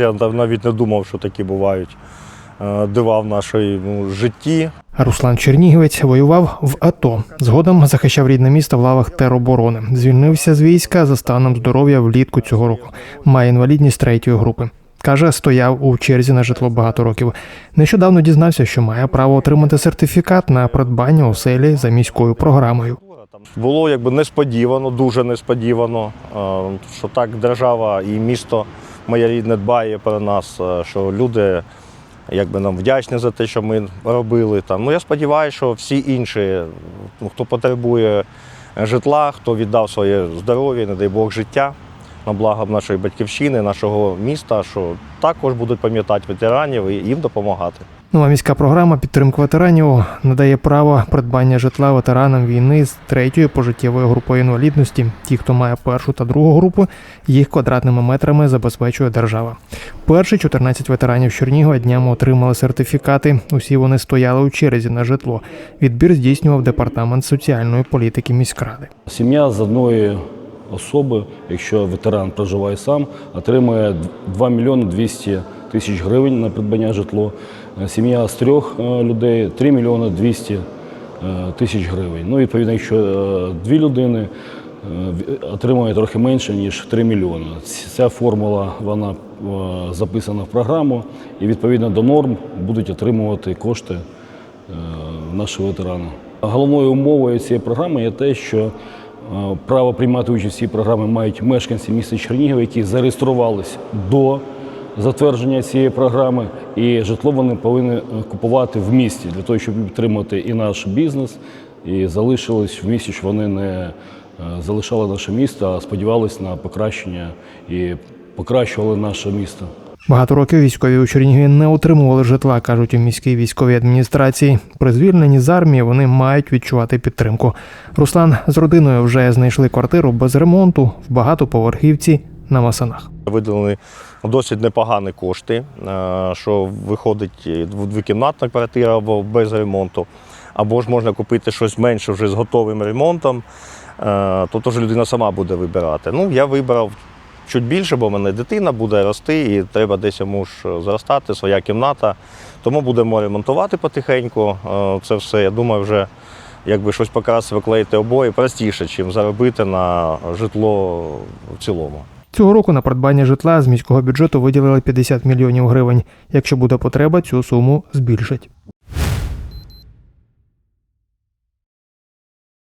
Я навіть не думав, що такі бувають е, дива в нашому житті. Руслан Чернігівець воював в АТО. Згодом захищав рідне місто в лавах тероборони. Звільнився з війська за станом здоров'я влітку цього року. Має інвалідність третьої групи. Каже, стояв у черзі на житло багато років. Нещодавно дізнався, що має право отримати сертифікат на придбання оселі за міською програмою. Було якби несподівано, дуже несподівано, е, що так держава і місто моє рідне дбає про нас, е, що люди якби нам вдячні за те, що ми робили. Там. Ну, я сподіваюся, що всі інші, ну, хто потребує житла, хто віддав своє здоров'я, не дай Бог, життя на благо нашої батьківщини, нашого міста, що також будуть пам'ятати ветеранів і їм допомагати. Нова міська програма підтримки ветеранів надає право придбання житла ветеранам війни з третьою пожиттєвою групою інвалідності. Ті, хто має першу та другу групу, їх квадратними метрами забезпечує держава. Перші 14 ветеранів Чернігова днями отримали сертифікати. Усі вони стояли у черзі на житло. Відбір здійснював департамент соціальної політики міськради. Сім'я з одної особи, якщо ветеран проживає сам, отримує 2 мільйони 200 тисяч гривень на придбання житло. Е, Сім'я з трьох е, людей 3 мільйони 200 е, тисяч гривень. Ну, відповідно, якщо дві людини отримує трохи менше, ніж 3 мільйони. Ця формула вона записана в програму і відповідно до норм будуть отримувати кошти наші ветерани. Головною умовою цієї програми є те, що право приймати участь в цій програмі мають мешканці міста Чернігів, які зареєструвалися до затвердження цієї програми, і житло вони повинні купувати в місті для того, щоб підтримати і наш бізнес, і залишились в місті, щоб вони не е, залишали наше місто, а сподівалися на покращення і покращували наше місто. Багато років військові у Чернігові не отримували житла, кажуть у міській військовій адміністрації. При звільненні з армії вони мають відчувати підтримку. Руслан з родиною вже знайшли квартиру без ремонту в багатоповерхівці на Масанах. Виділені досить непогані кошти, е, що виходить двокімнатна квартира або без ремонту, або ж можна купити щось менше вже з готовим ремонтом, е, то теж людина сама буде вибирати. Ну, я вибрав чуть більше, бо в мене дитина буде рости, і треба десь йому ж зростати, своя кімната. Тому будемо ремонтувати потихеньку. Е, Це все, я думаю, вже якби щось покрасити, виклеїти обої простіше, ніж заробити на житло в цілому. Цього року на придбання житла з міського бюджету виділили 50 мільйонів гривень. Якщо буде потреба, цю суму збільшать.